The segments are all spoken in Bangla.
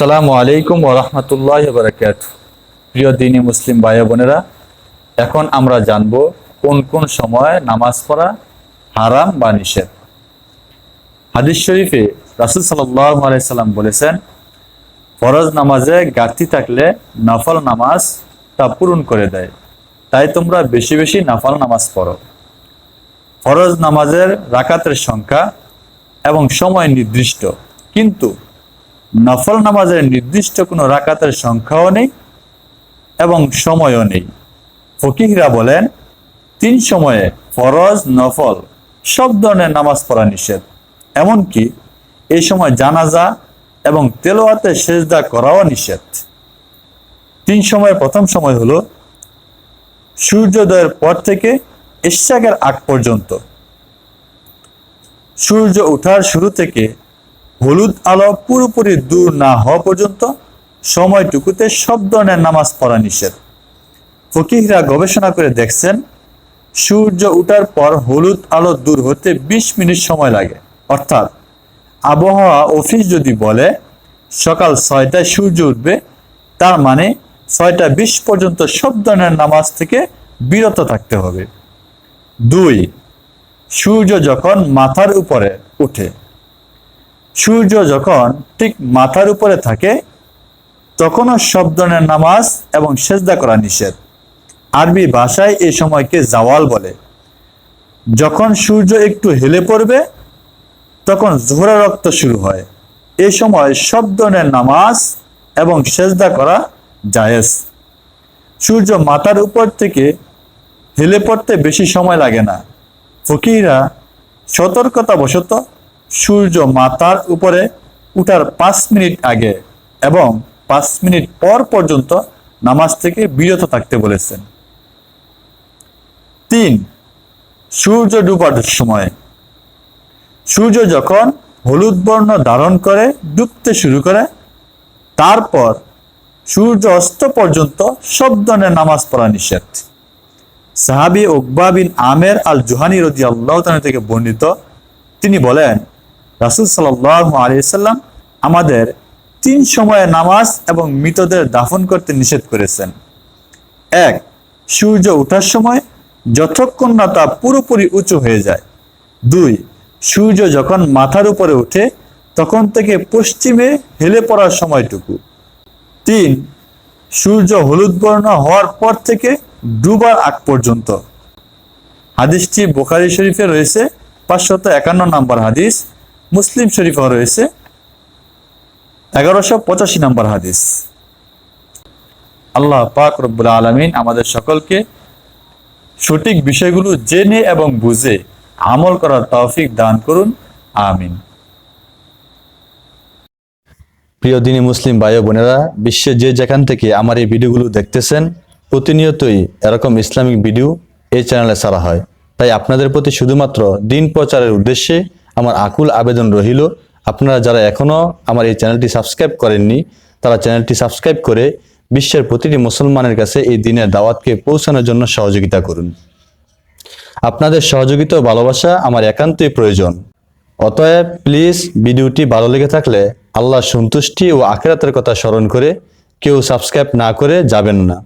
সালামু আলাইকুম ওরহমতুল্লাহ বারাকাত প্রিয় দিনী মুসলিম ভাই বোনেরা, এখন আমরা জানব কোন কোন সময় নামাজ পড়া হারাম বা নিষেধ। হাদিস শরীফে রাসুল আলাইসাল্লাম বলেছেন, ফরজ নামাজে ঘাটতি থাকলে নফল নামাজ তা পূরণ করে দেয়। তাই তোমরা বেশি বেশি নফল নামাজ পড়ো। ফরজ নামাজের রাকাতের সংখ্যা এবং সময় নির্দিষ্ট। কিন্তু নফল নামাজের নির্দিষ্ট কোনো রাকাতের সংখ্যাও নেই এবং সময়ও নেই। ফকিহরা বলেন, তিন সময়ে ফরজ, নফল সব ধরনের নামাজ পড়া নিষেধ। এমনকি এই সময় জানাজা এবং তেলোয়াতে সেজদা করাও নিষেধ। তিন সময়ের প্রথম সময় হলো সূর্যোদয়ের পর থেকে ইশাকের আগ পর্যন্ত। সূর্য ওঠার শুরু থেকে হলুদ আলো পুরোপুরি দূর না হওয়া পর্যন্ত সময়টুকুতে সব ধরনের নামাজ পড়া নিষেধ। ফকিহরা গবেষণা করে দেখছেন, সূর্য উঠার পর হলুদ আলো দূর হতে ২০ মিনিট সময় লাগে। অর্থাৎ আবহাওয়া অফিস যদি বলে, সকাল ছয়টায় সূর্য উঠবে, তার মানে ছয়টা বিশ পর্যন্ত সব ধরনের নামাজ থেকে বিরত থাকতে হবে। দুই, সূর্য যখন মাথার উপরে ওঠে সূর্য যখন ঠিক মাথার উপরে থাকে, তখনও সব ধরনের নামাজ এবং সেজদা করা নিষেধ। আরবি ভাষায় এই সময়কে জাওয়াল বলে। যখন সূর্য একটু হেলে পড়বে, তখন জোহরা রক্ত শুরু হয়। এই সময় সব ধরনের নামাজ এবং সেজদা করা জায়েজ। সূর্য মাথার উপর থেকে হেলে পড়তে বেশি সময় লাগে না। ফকিরা সতর্কতা বশত সূর্য মাতার উপরে উঠার পাঁচ মিনিট আগে এবং পাঁচ মিনিট পর পর্যন্ত নামাজ থেকে বিরত থাকতে বলেছেন। তিন, সূর্য ডুবার সময়। সূর্য যখন হলুদ বর্ণ ধারণ করে, ডুবতে শুরু করে, তারপর সূর্য অস্ত পর্যন্ত সব ধরনের নামাজ পড়া নিষেধ। সাহাবি উকবা বিন আমের আল জুহানি রদি আল্লাহ থেকে বর্ণিত। তিনি বলেন রাসুল সাল্লাহ আমাদের তিন সময়ে নামাজ এবং মৃতদের দাফন করতে নিষেধ করেছেন। এক, সূর্য ওঠার সময় যতক্ষণ না তা পুরোপুরি উঁচু হয়ে যায়। দুই, সূর্য যখন মাথার উপরে ওঠে, তখন থেকে পশ্চিমে হেলে পড়ার সময়টুকু। তিন, সূর্য হলুদ বর্ণ হওয়ার পর থেকে ডুবার আগ পর্যন্ত। হাদিসটি বোখারি শরীফে রয়েছে পাঁচশত একান্ন নম্বর হাদিস। মুসলিম শরীফেও রয়েছে। এগারোশো পঁচাশি নম্বর হাদিস। আল্লাহ পাক রব্বুল আলমিন আমাদের সকলকে সঠিক বিষয়গুলো জেনে এবং বুঝে আমল করার তৌফিক দান করুন। আমিন। প্রিয় দিনী মুসলিম ভাই বোনেরা, বিশ্বে যে যেখান থেকে আমার এই ভিডিওগুলো দেখতেছেন, প্রতিনিয়তই এরকম ইসলামিক ভিডিও এই চ্যানেলে ছাড়া হয়। তাই আপনাদের প্রতি শুধুমাত্র দিন প্রচারের উদ্দেশ্যে আমার আকুল আবেদন রহিল আপনারা যারা এখনও আমার এই চ্যানেলটি সাবস্ক্রাইব করেননি, তারা চ্যানেলটি সাবস্ক্রাইব করে বিশ্বের প্রতিটি মুসলমানের কাছে এই দিনের দাওয়াতকে পৌঁছানোর জন্য সহযোগিতা করুন। আপনাদের সহযোগিতা ভালোবাসা আমার একান্তই প্রয়োজন। অতএব প্লিজ ভিডিওটি ভালো লেগে থাকলে আল্লাহ সন্তুষ্টি ও আখেরাতের কথা স্মরণ করে কেউ সাবস্ক্রাইব না করে যাবেন না।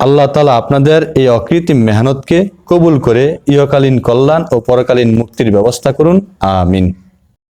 আল্লাহ তালা আপনাদের এই অকৃত্রিম মেহনতকে কবুল করে ইহকালীন কল্যাণ ও পরকালীন মুক্তির ব্যবস্থা করুন। আমিন।